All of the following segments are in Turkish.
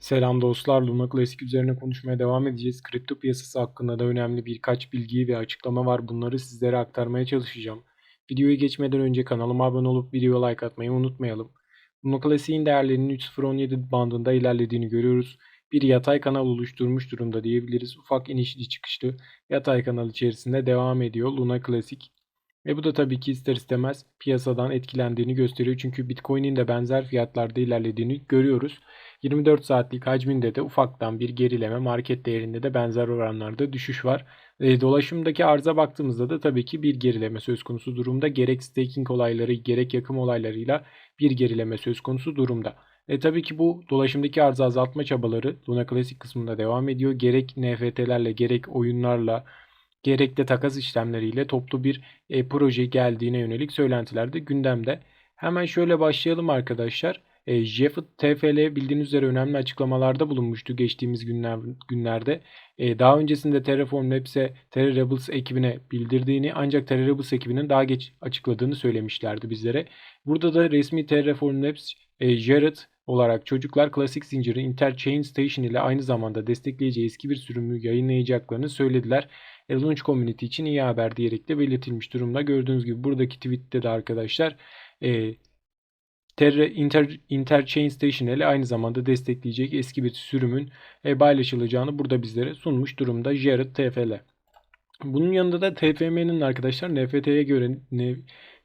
Selam dostlar, Luna Classic üzerine konuşmaya devam edeceğiz. Kripto piyasası hakkında da önemli birkaç bilgi ve açıklama var. Bunları sizlere aktarmaya çalışacağım. Videoya geçmeden önce kanalıma abone olup videoya like atmayı unutmayalım. Luna Classic'in değerlerinin 3.017 bandında ilerlediğini görüyoruz. Bir yatay kanal oluşturmuş durumda diyebiliriz. Ufak inişli çıkışlı yatay kanal içerisinde devam ediyor Luna Classic. Ve bu da tabii ki ister istemez piyasadan etkilendiğini gösteriyor. Çünkü Bitcoin'in de benzer fiyatlarda ilerlediğini görüyoruz. 24 saatlik hacminde de ufaktan bir gerileme, market değerinde de benzer oranlarda düşüş var. E, dolaşımdaki arıza baktığımızda da tabii ki bir gerileme söz konusu durumda. Gerek staking olayları, gerek yakım olaylarıyla bir gerileme söz konusu durumda. E tabii ki bu dolaşımdaki arzı azaltma çabaları Luna Classic kısmında devam ediyor. Gerek NFT'lerle, gerek oyunlarla, gerek de takas işlemleriyle toplu bir e, proje geldiğine yönelik söylentiler de gündemde. Hemen şöyle başlayalım arkadaşlar. E, Jeff TFL bildiğiniz üzere önemli açıklamalarda bulunmuştu geçtiğimiz günler, günlerde. E, daha öncesinde Terraform Labs'e Terra Rebels ekibine bildirdiğini ancak Terra Rebels ekibinin daha geç açıkladığını söylemişlerdi bizlere. Burada da resmi Terraform Labs e, Jared olarak çocuklar klasik zinciri Interchain Station ile aynı zamanda destekleyeceği eski bir sürümü yayınlayacaklarını söylediler. E, Launch Community için iyi haber diyerek de belirtilmiş durumda. Gördüğünüz gibi buradaki tweette de arkadaşlar e, Terra Inter, Interchain Station ile aynı zamanda destekleyecek eski bir sürümün e, paylaşılacağını burada bizlere sunmuş durumda Jared TFL. Bunun yanında da TFM'nin arkadaşlar NFT'ye göre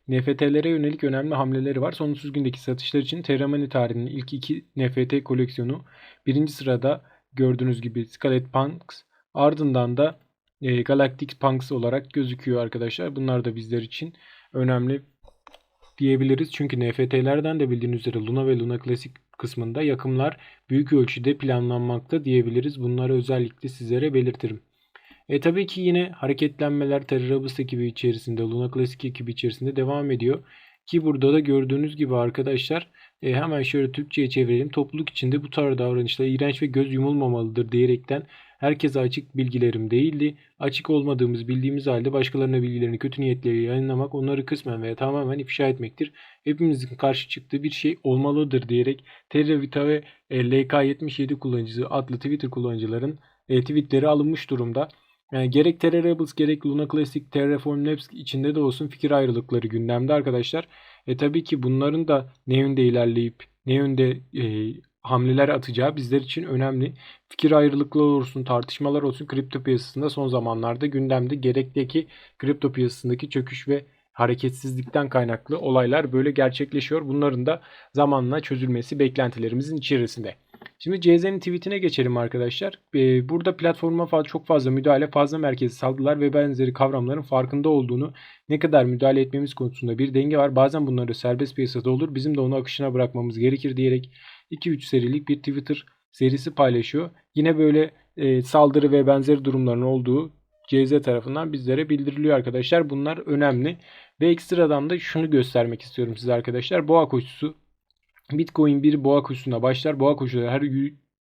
NFT'lere yönelik önemli hamleleri var. Sonsuz gündeki satışlar için Terramani tarihinin ilk iki NFT koleksiyonu birinci sırada gördüğünüz gibi Scarlet Punks ardından da e, Galactic Punks olarak gözüküyor arkadaşlar. Bunlar da bizler için önemli diyebiliriz. Çünkü NFT'lerden de bildiğiniz üzere Luna ve Luna Classic kısmında yakımlar büyük ölçüde planlanmakta diyebiliriz. Bunları özellikle sizlere belirtirim. E tabii ki yine hareketlenmeler Terrorabus ekibi içerisinde, Luna Classic ekibi içerisinde devam ediyor. Ki burada da gördüğünüz gibi arkadaşlar e, hemen şöyle Türkçe'ye çevirelim. Topluluk içinde bu tarz davranışlar iğrenç ve göz yumulmamalıdır diyerekten herkese açık bilgilerim değildi. Açık olmadığımız bildiğimiz halde başkalarına bilgilerini kötü niyetleriyle yayınlamak onları kısmen veya tamamen ifşa etmektir. Hepimizin karşı çıktığı bir şey olmalıdır diyerek Terravita ve e, LK77 kullanıcısı adlı Twitter kullanıcıların e, tweetleri alınmış durumda. Yani gerek Terra Rebels gerek Luna Classic, Terraform Labs içinde de olsun fikir ayrılıkları gündemde arkadaşlar. E tabii ki bunların da ne yönde ilerleyip ne yönde e, hamleler atacağı bizler için önemli. Fikir ayrılıkları olsun, tartışmalar olsun kripto piyasasında son zamanlarda gündemde gerekteki kripto piyasasındaki çöküş ve hareketsizlikten kaynaklı olaylar böyle gerçekleşiyor. Bunların da zamanla çözülmesi beklentilerimizin içerisinde. Şimdi CZ'nin tweetine geçelim arkadaşlar. Ee, burada platforma çok fazla müdahale, fazla merkezi saldılar ve benzeri kavramların farkında olduğunu, ne kadar müdahale etmemiz konusunda bir denge var. Bazen bunları serbest piyasada olur. Bizim de onu akışına bırakmamız gerekir diyerek 2-3 serilik bir Twitter serisi paylaşıyor. Yine böyle e, saldırı ve benzeri durumların olduğu CZ tarafından bizlere bildiriliyor arkadaşlar. Bunlar önemli. Ve ekstradan da şunu göstermek istiyorum size arkadaşlar. Boğa koşusu Bitcoin bir boğa koşusuna başlar. Boğa koşuları her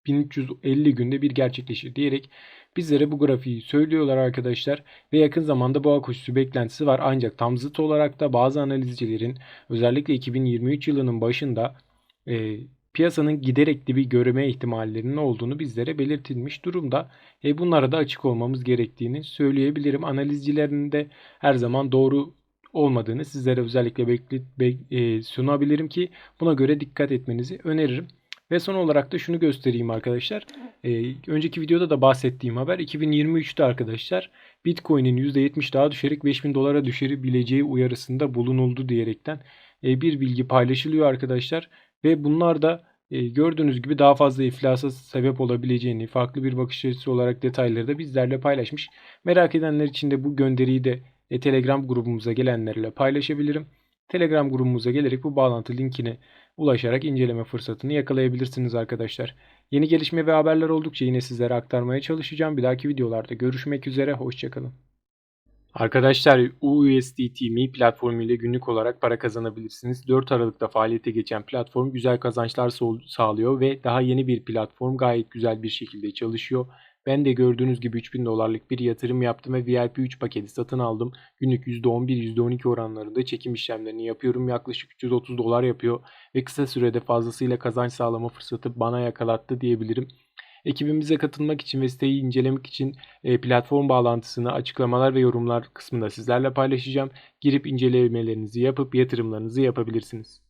1350 günde bir gerçekleşir diyerek bizlere bu grafiği söylüyorlar arkadaşlar. Ve yakın zamanda boğa koşusu beklentisi var. Ancak tam zıt olarak da bazı analizcilerin özellikle 2023 yılının başında e, piyasanın giderek dibi görme ihtimallerinin olduğunu bizlere belirtilmiş durumda. E, bunlara da açık olmamız gerektiğini söyleyebilirim. Analizcilerin de her zaman doğru olmadığını sizlere özellikle bekle, be, e, sunabilirim ki buna göre dikkat etmenizi öneririm. Ve son olarak da şunu göstereyim arkadaşlar. E, önceki videoda da bahsettiğim haber 2023'te arkadaşlar Bitcoin'in %70 daha düşerek 5000 dolara düşebileceği uyarısında bulunuldu diyerekten e, bir bilgi paylaşılıyor arkadaşlar. Ve bunlar da e, gördüğünüz gibi daha fazla iflasa sebep olabileceğini farklı bir bakış açısı olarak detayları da bizlerle paylaşmış. Merak edenler için de bu gönderiyi de e, Telegram grubumuza gelenlerle paylaşabilirim. Telegram grubumuza gelerek bu bağlantı linkine ulaşarak inceleme fırsatını yakalayabilirsiniz arkadaşlar. Yeni gelişme ve haberler oldukça yine sizlere aktarmaya çalışacağım. Bir dahaki videolarda görüşmek üzere. Hoşçakalın. Arkadaşlar UUSDT Mi platformu ile günlük olarak para kazanabilirsiniz. 4 Aralık'ta faaliyete geçen platform güzel kazançlar sağlıyor ve daha yeni bir platform gayet güzel bir şekilde çalışıyor. Ben de gördüğünüz gibi 3000 dolarlık bir yatırım yaptım ve VIP 3 paketi satın aldım. Günlük %11, %12 oranlarında çekim işlemlerini yapıyorum. Yaklaşık 330 dolar yapıyor ve kısa sürede fazlasıyla kazanç sağlama fırsatı bana yakalattı diyebilirim. Ekibimize katılmak için ve siteyi incelemek için e, platform bağlantısını açıklamalar ve yorumlar kısmında sizlerle paylaşacağım. Girip incelemelerinizi yapıp yatırımlarınızı yapabilirsiniz.